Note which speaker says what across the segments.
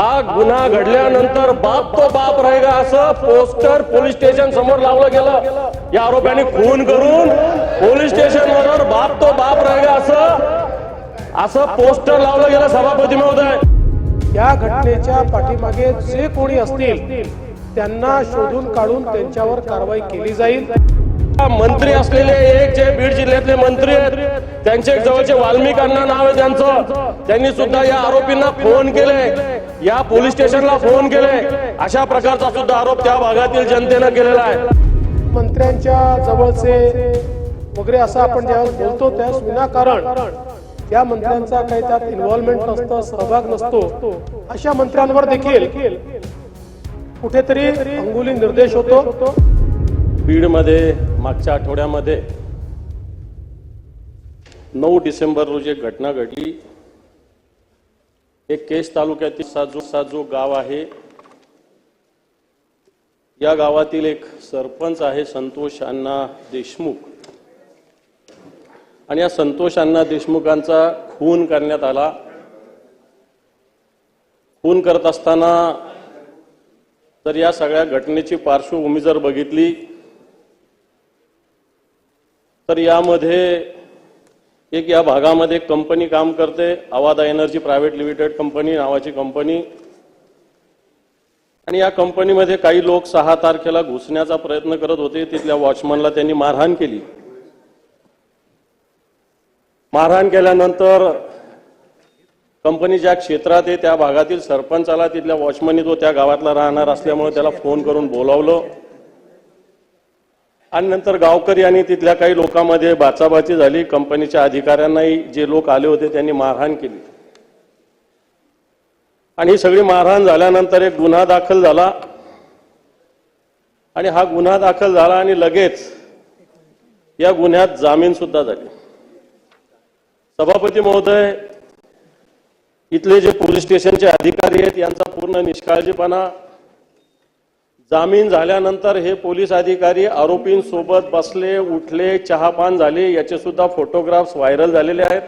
Speaker 1: हा गुन्हा घडल्यानंतर बाप तो बाप रहेगा असं पोस्टर पोलीस स्टेशन समोर लावलं गेलं. या आरोपींनी खून करून पोलीस स्टेशन वर बाप तो बाप रहेगा असं असं पोस्टर लावलं गेलं सभापती महोदय.
Speaker 2: या घटनेच्या पाठीमागे जे कोणी असतील त्यांना शोधून काढून त्यांच्यावर कारवाई केली जाईल.
Speaker 1: मंत्री असलेले एक जे बीड जिल्ह्यातले मंत्री आहेत त्यांचे जवळचे वाल्मिक अण्णा नाव आहे त्यांचं. त्यांनी सुद्धा या आरोपींना फोन केले या पोलीस स्टेशनला फोन केले. अशा प्रकारचा सुद्धा आरोप त्या भागातील जनतेनं केलेला आहे.
Speaker 2: मंत्र्यांच्या जवळचे वगैरे असं आपण ज्यावेळेस बोलतो त्यावेळेस विनाकारण त्या मंत्र्यांचा काही त्यात इन्व्हॉल्वमेंट नसतं सहभाग नसतो अशा मंत्र्यांवर देखील कुठेतरी अंगुली निर्देश होतो.
Speaker 1: बीडमध्ये मागच्या आठवड्यामध्ये नऊ डिसेंबर रोजी एक घटना घडली. एक केस तालुक्यातील साजू साजू गाव आहे. या गावातील एक सरपंच आहे संतोष अण्णा देशमुख. आणि या संतोष अण्णा देशमुखांचा खून करण्यात आला. खून करत असताना तर या सगळ्या घटनेची पार्श्वभूमी जर बघितली तर यामध्ये एक या भागामध्ये एक कंपनी काम करते Avaada energy private limited company नावाची कंपनी. आणि या कंपनीमध्ये काही लोक सहा तारखेला घुसण्याचा प्रयत्न करत होते. तिथल्या वॉचमनला त्यांनी मारहाण केली. मारहाण केल्यानंतर कंपनी ज्या क्षेत्रात आहे त्या भागातील सरपंचाला तिथल्या वॉचमनी तो त्या गावातला राहणार असल्यामुळे त्याला फोन करून बोलावलं. आणि नंतर गावकरी आणि तिथल्या काही लोकांमध्ये बाचाबाची झाली. कंपनीच्या अधिकाऱ्यांनाही जे लोक आले होते त्यांनी मारहाण केली. आणि ही सगळी मारहाण झाल्यानंतर एक गुन्हा दाखल झाला. आणि हा गुन्हा दाखल झाला आणि लगेच या गुन्ह्यात जामीन सुद्धा झाली. सभापती महोदय इथले जे पोलीस स्टेशनचे अधिकारी आहेत यांचा पूर्ण निष्काळजीपणा जामीन झाल्यानंतर हे पोलीस अधिकारी आरोपींसोबत बसले उठले चहापान झाले याचे सुद्धा फोटोग्राफ्स व्हायरल झालेले आहेत.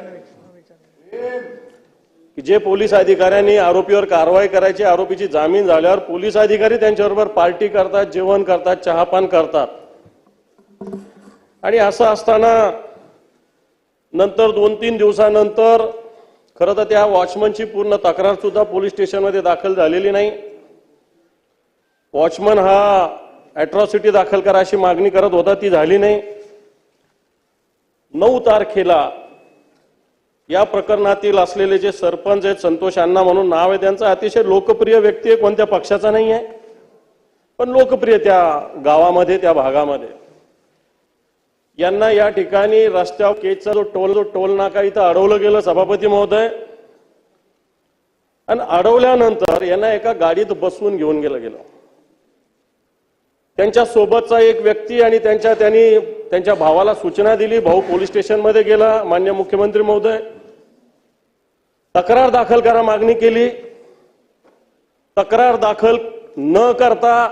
Speaker 1: जे पोलीस अधिकाऱ्यांनी आरोपीवर कारवाई करायची आरोपीची जामीन झाल्यावर पोलीस अधिकारी त्यांच्याबरोबर पार्टी करतात जेवण करतात चहापान करतात. आणि असं असताना नंतर दोन तीन दिवसानंतर खरं तर त्या वॉचमनची पूर्ण तक्रार सुद्धा पोलीस स्टेशनमध्ये दाखल झालेली नाही. वॉचमन हा ॲट्रॉसिटी दाखल करा अशी मागणी करत होता ती झाली नाही. नऊ तारखेला या प्रकरणातील असलेले जे सरपंच आहेत संतोष अण्णा म्हणून नाव आहे त्यांचा अतिशय लोकप्रिय व्यक्ती आहे कोणत्या पक्षाचा नाही आहे. पण लोकप्रिय त्या गावामध्ये त्या भागामध्ये. यांना या ठिकाणी रस्त्यावर केचा जो टोल जो टोल नाका इथं अडवलं गेलं सभापती महोदय. आणि अडवल्यानंतर यांना एका गाडीत बसवून घेऊन गेलं गेलं. त्यांच्या सोबतचा एक व्यक्ती आणि त्यांच्या त्यांनी त्यांच्या भावाला सूचना दिली. भाऊ पोलीस स्टेशनमध्ये गेला मान्य मुख्यमंत्री महोदय. तक्रार दाखल करा मागणी केली. तक्रार दाखल न करता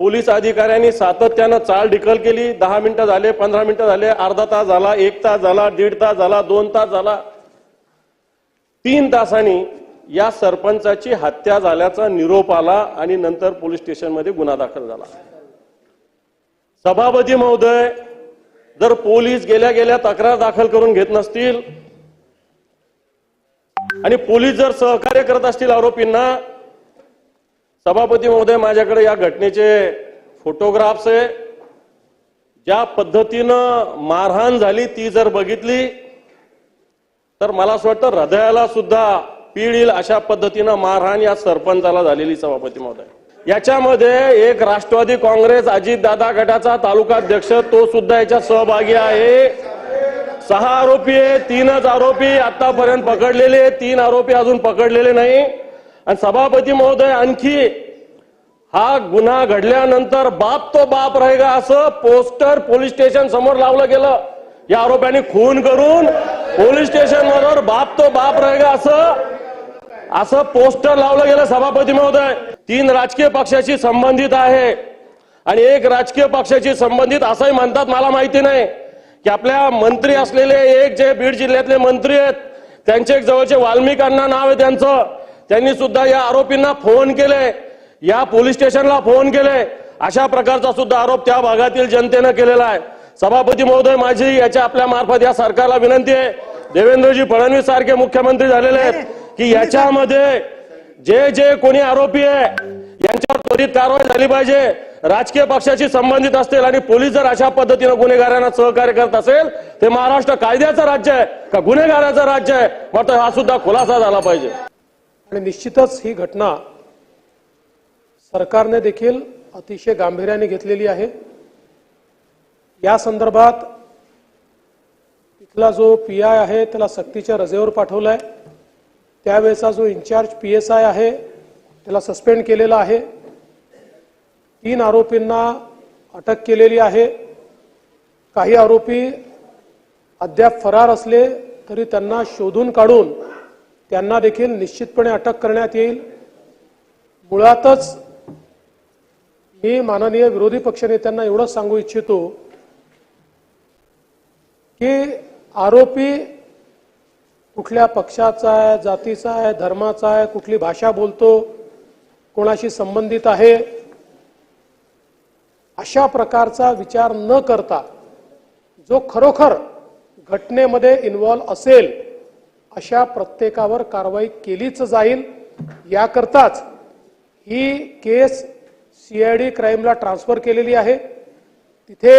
Speaker 1: पोलीस अधिकाऱ्यांनी सातत्यानं चाल ढिकल केली. दहा मिनिटं झाले पंधरा मिनिटं झाले अर्धा तास झाला एक तास झाला दीड तास झाला दोन तास झाला. तीन तासांनी या सरपंचाची हत्या झाल्याचा निरोप आला आणि नंतर पोलीस स्टेशनमध्ये गुन्हा दाखल झाला. सभापती महोदय जर पोलीस गेल्या गेल्या तक्रार दाखल करून घेत नसतील आणि पोलीस जर सहकार्य करत असतील आरोपींना सभापती महोदय माझ्याकडे या घटनेचे फोटोग्राफ्स आहे. ज्या पद्धतीनं मारहाण झाली ती जर बघितली तर मला असं वाटतं हृदयाला सुद्धा पीड अशा पद्धतीनं मारहाण या सरपंचाला झालेली सभापती महोदय. याच्यामध्ये एक राष्ट्रवादी काँग्रेस अजितदादा गटाचा तालुका अध्यक्ष तो सुद्धा याच्यात सहभागी आहे. सहा आरोपी आहे तीनच आरोपी आतापर्यंत पकडलेले तीन आरोपी अजून पकडलेले नाही. आणि सभापती महोदय आणखी हा गुन्हा घडल्यानंतर बाप तो बाप राहिगा असं पोस्टर पोलीस स्टेशन समोर लावलं गेलं. या आरोप्यांनी खून करून पोलीस स्टेशन वर बाप तो बाप राहिगा असं असं पोस्टर लावलं गेलं सभापती महोदय. तीन राजकीय पक्षाशी संबंधित आहे. आणि एक राजकीय पक्षाशी संबंधित असंही म्हणतात मला माहिती नाही. की आपल्या मंत्री असलेले एक जे बीड जिल्ह्यातले मंत्री आहेत त्यांचे एक जवळचे वाल्मिकांना नाव आहे त्यांचं. त्यांनी सुद्धा या आरोपींना फोन केले. या पोलीस स्टेशनला फोन केले. अशा प्रकारचा सुद्धा आरोप त्या भागातील जनतेनं केलेला आहे. सभापती महोदय माझी याच्या आपल्या मार्फत या सरकारला विनंती आहे. देवेंद्रजी फडणवीस सारखे मुख्यमंत्री झालेले आहेत. की याच्यामध्ये जे जे कोणी आरोपी आहे यांच्यावर त्वरित कारवाई झाली पाहिजे. राजकीय पक्षाशी संबंधित असतील आणि पोलीस जर अशा पद्धतीनं गुन्हेगारांना सहकार्य करत असेल ते महाराष्ट्र कायद्याचं राज्य आहे का गुन्हेगाराचं राज्य आहे? मात्र हा सुद्धा खुलासा झाला पाहिजे.
Speaker 2: आणि निश्चितच ही घटना सरकारने देखील अतिशय गांभीर्याने घेतलेली आहे. या संदर्भात तिथला जो पी आय आहे त्याला सक्तीच्या रजेवर पाठवलाय. त्यावेळेचा जो इन्चार्ज पी एस आय आहे त्याला सस्पेंड केलेला आहे. तीन आरोपींना अटक केलेली आहे. काही आरोपी अद्याप फरार असले तरी त्यांना शोधून काढून त्यांना देखील निश्चितपणे अटक करण्यात येईल. मुळातच मी माननीय विरोधी पक्षनेत्यांना एवढंच सांगू इच्छितो की आरोपी कुठल्या पक्षाचा आहे जातीचा आहे धर्माचा आहे कुठली भाषा बोलतो कोणाशी संबंधित आहे अशा प्रकारचा विचार न करता जो खरोखर घटनेमध्ये इन्व्हॉल्व असेल अशा प्रत्येकावर कारवाई केलीच जाईल. याकरताच ही केस सीआयडी क्राईमला ट्रान्सफर केलेली आहे. तिथे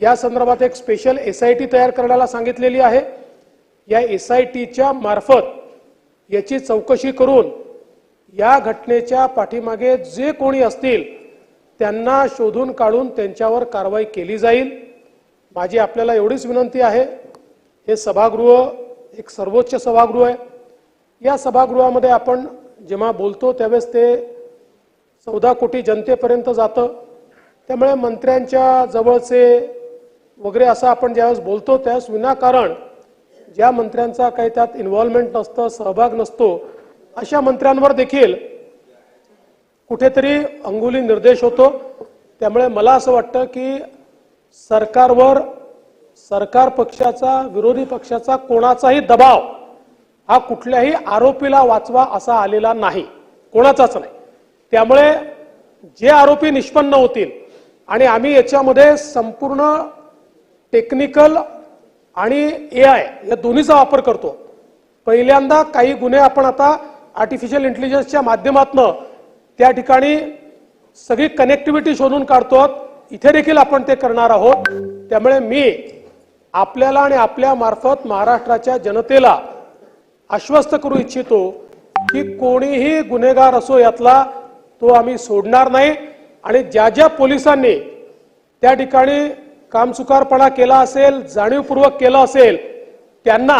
Speaker 2: या संदर्भात एक स्पेशल एस आय टी तयार करण्याला सांगितलेली आहे. या एस आय टीच्या मार्फत याची चौकशी करून या घटनेच्या पाठीमागे जे कोणी असतील त्यांना शोधून काढून त्यांच्यावर कारवाई केली जाईल. माझी आपल्याला एवढीच विनंती आहे. हे सभागृह एक सर्वोच्च सभागृह आहे. या सभागृहामध्ये आपण जेव्हा बोलतो त्यावेळेस ते चौदा कोटी जनतेपर्यंत जातं. त्यामुळे मंत्र्यांच्या जवळचे वगैरे असं आपण ज्यावेळेस बोलतो त्यावेळेस विनाकारण ज्या मंत्र्यांचा काही त्यात इन्व्हॉल्वमेंट नसतं सहभाग नसतो अशा मंत्र्यांवर देखील कुठेतरी अंगुली निर्देश होतो. त्यामुळे मला असं वाटतं की सरकारवर सरकार पक्षाचा विरोधी पक्षाचा कोणाचाही दबाव हा कुठल्याही आरोपीला वाचवा असा आलेला नाही. कोणाचाच नाही. त्यामुळे जे आरोपी निष्पन्न होतील आणि आम्ही याच्यामध्ये संपूर्ण टेक्निकल आणि ए आय या दोन्हीचा वापर करतो. पहिल्यांदा काही गुन्हे आपण आता आर्टिफिशियल इंटेलिजन्सच्या माध्यमातनं त्या ठिकाणी सगळी कनेक्टिव्हिटी शोधून काढतो इथे देखील आपण ते करणार आहोत. त्यामुळे मी आपल्याला आणि आपल्या मार्फत महाराष्ट्राच्या जनतेला आश्वस्त करू इच्छितो की कोणीही गुन्हेगार असो यातला तो आम्ही सोडणार नाही. आणि ज्या ज्या पोलिसांनी त्या ठिकाणी कामचुकारपणा केला असेल जाणीवपूर्वक केलं असेल त्यांना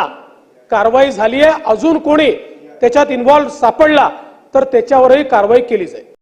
Speaker 2: कारवाई झाली आहे अजून कोणी त्याच्यात इन्व्हॉल्व सापडला तर त्याच्यावरही कारवाई केली जाईल.